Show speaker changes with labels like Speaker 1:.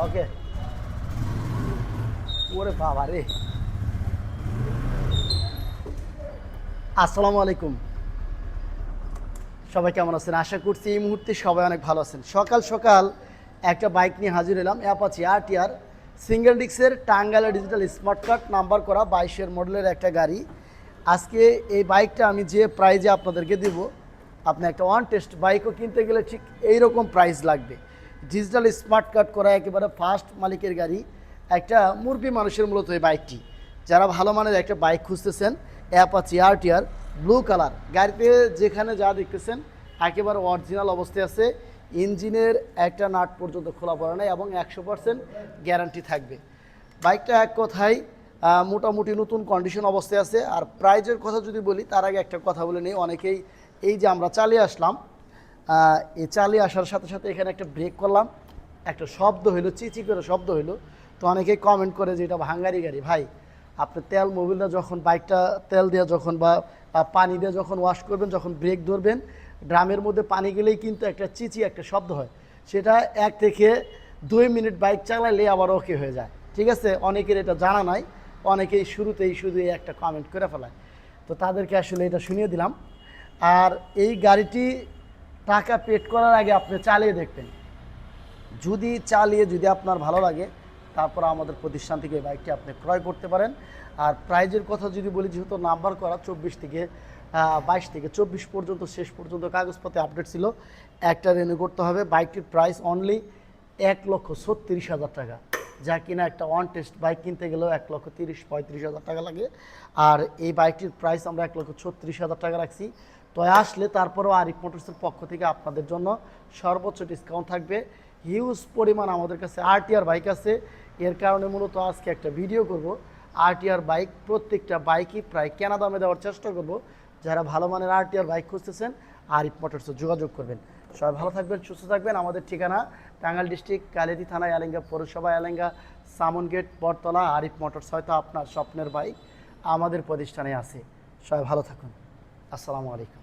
Speaker 1: ওকে ওরে বাবা রে। আসসালামু আলাইকুম। সবাই কেমন আছেন? আশা করছি এই মুহূর্তে সবাই অনেক ভালো আছেন। সকাল সকাল একটা বাইক নিয়ে হাজির এলাম অ্যাপাচি আর টিআর সিঙ্গেল ডিক্সের টাঙ্গাইলে ডিজিটাল স্মার্ট কার্ড নাম্বার করা বাইশের মডেলের একটা গাড়ি। আজকে এই বাইকটা আমি যে প্রাইজে আপনাদেরকে দেব, আপনি একটা ওয়ান টেস্ট বাইকও কিনতে গেলে ঠিক এইরকম প্রাইস লাগবে। ডিজিটাল স্মার্ট কার্ড করা, একেবারে ফার্স্ট মালিকের গাড়ি, একটা মুরবি মানুষের মূলত এই বাইকটি যারা ভালো মানের একটা বাইক খুঁজতেছেন Apache R TR blue colour গাড়িতে যেখানে যা দেখতেছেন, একেবারে অরিজিনাল অবস্থায় আছে, ইঞ্জিনের একটা নাট পর্যন্ত খোলা পড়ে নাই এবং একশো পার্সেন্ট গ্যারান্টি থাকবে। বাইকটা এক কথায় মোটামুটি নতুন কন্ডিশন অবস্থায় আছে। আর প্রাইজের কথা যদি বলি, তার আগে একটা কথা বলে নিই, অনেকেই এই যে আমরা চালিয়ে আসলাম চালিয়ে আসার সাথে সাথে এখানে একটা ব্রেক করলাম। একটা শব্দ হইল চিচি করে শব্দ হইল। তো অনেকেই কমেন্ট করে যে এটা ভাঙ্গারি গাড়ি। ভাই, আপনি তেল মোবিলটা যখন বাইকটা তেল দিয়ে যখন বা পানি দিয়ে যখন ওয়াশ করবেন, যখন ব্রেক ধরবেন, ড্রামের মধ্যে পানি গেলেই কিন্তু একটা চিচি, একটা শব্দ হয়। সেটা এক থেকে দুই মিনিট বাইক চালাইলে আবার ওকে হয়ে যায়। ঠিক আছে? অনেকের এটা জানা নাই। অনেকেই শুরুতেই শুধু একটা কমেন্ট করে ফেলায়। তো তাদেরকে আসলে এটা শুনিয়ে দিলাম। আর এই গাড়িটি টাকা পেড করার আগে আপনি চালিয়ে দেখবেন। যদি চালিয়ে যদি আপনার ভালো লাগে, তারপর আমাদের প্রতিষ্ঠান থেকে এই বাইকটি আপনি ক্রয় করতে পারেন। আর প্রাইজের কথা যদি বলি, যেহেতু নাম্বার করা, চব্বিশ থেকে বাইশ থেকে চব্বিশ পর্যন্ত, শেষ পর্যন্ত কাগজপত্রে আপডেট ছিল। একটা রেনু করতে হবে। বাইকটির প্রাইস অনলি এক লক্ষ ছত্রিশ হাজার টাকা। যা কিনা একটা ওয়ান টেস্ট বাইক কিনতে গেলেও এক লক্ষ তিরিশ, পঁয়ত্রিশ হাজার টাকা লাগে। আর এই বাইকটির প্রাইস আমরা এক লক্ষ ছত্রিশ হাজার টাকা রাখছি। তো আসলে তারপরেও আরিফ মোটরসের পক্ষ থেকে আপনাদের জন্য সর্বোচ্চ ডিসকাউন্ট থাকবে। হিউজ পরিমাণ আমাদের কাছে আরটিআর বাইক আছে। এর কারণে মূলত আজকে একটা ভিডিও করব। আরটিআর বাইক প্রত্যেকটা বাইকই প্রায় কেনা দামে দেওয়ার চেষ্টা করব। যারা ভালো মানের আরটিআর বাইক খুঁজতেছেন আরিফ মোটরসে, যোগাযোগ করবেন। সবাই ভালো থাকবেন, সুস্থ থাকবেন। আমাদের ঠিকানা টাঙ্গাইল ডিস্ট্রিক্ট কালেদি থানা, এলেঙ্গা পৌরসভা, এলেঙ্গা সামন গেট বটতলা, আরিফ মোটরস। হয়তো আপনার স্বপ্নের বাইক আমাদের প্রতিষ্ঠানে আছে। সবাই ভালো থাকুন। আসসালামু আলাইকুম।